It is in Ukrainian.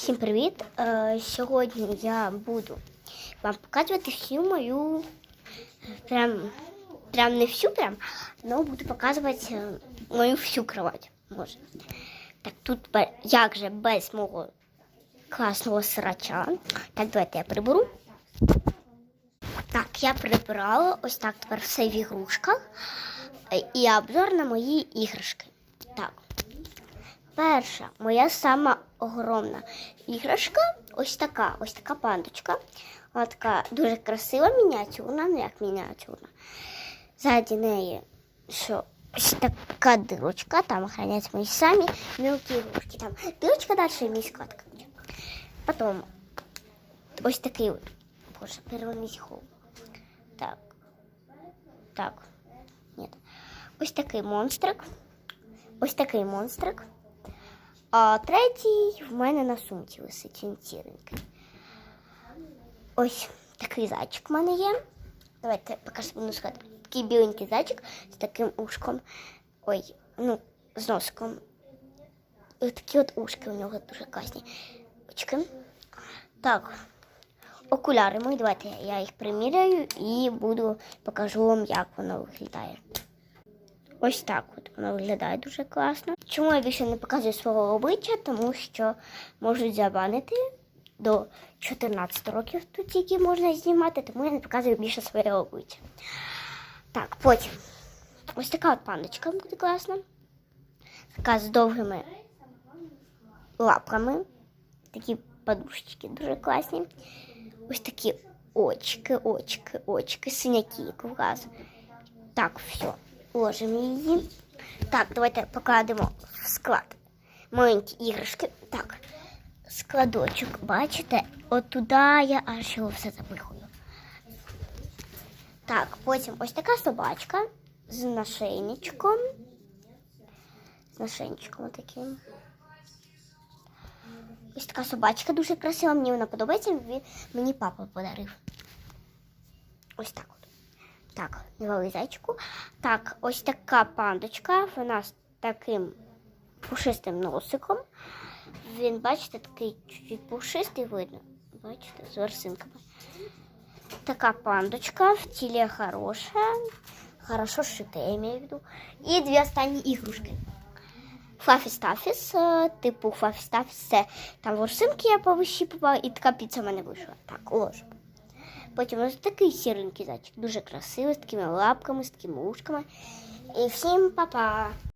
Всім привіт! Е, Сьогодні я буду вам показувати всю мою прям, прям не всю прям, але буду показувати е, мою всю кровать. Може. Так, тут як же без мого класного срача. Так, давайте я приберу. Так, я прибрала. Ось так тепер все в ігрушках. Е, І обзор на мої іграшки. Так. Перша, моя сама огромна іграшка, ось така, ось така пандочка. Вона така дуже красива, мініатюрна, ну як мініатюрна. Ззаді неї що ось така дирочка, там охраняються мої самі мілкі ігрушки. Там дирочка далі мій склад. Потім ось такий от. Боже, переверніть голову. Так. Так. Ні. Ось такий монстрик. Ось такий монстрик. А третій в мене на сумці висить він сіренький. Ось такий зайчик в мене є. Давайте покажу буду сказати. Такий біленький зайчик з таким ушком. Ой, ну, з носиком. І такі от ушки у нього дуже класні. Очки. Так. Окуляри мої, давайте я їх приміряю і буду покажу вам, як воно виглядає. Ось так от воно виглядає дуже класно. Чому я більше не показую свого обличчя? Тому що можуть забанити до 14 років тут тільки можна знімати, тому я не показую більше своє обличчя. Так, потім ось така от пандочка буде класна. Така з довгими лапками. Такі подушечки дуже класні. Ось такі очки, очки, очки, синяки, клас. Так, все, ложимо її. Так, давайте покладемо в склад маленькі іграшки. Так, складочок, бачите? От туди я аж його все запихую. Так, потім ось така собачка з нашийничком. З нашийничком таким. Ось така собачка дуже красива, мені вона подобається. Мені папа подарив. Ось так. Так, не зайчику. Так, ось така пандочка. Вона з таким пушистим носиком. Він, бачите, такий чуть-чуть пушистий видно. Бачите, з ворсинками. Така пандочка в тілі хороша. Хорошо шита, я имею в виду. І дві останні ігрушки. Фафі Стафіс, е, типу Фафі Стафіс, це там ворсинки я повищіпувала, і така піца в мене вийшла. Так, уложимо. Потім ось такий сіренький зайчик, дуже красивий, з такими лапками, з такими ушками. І всім па-па!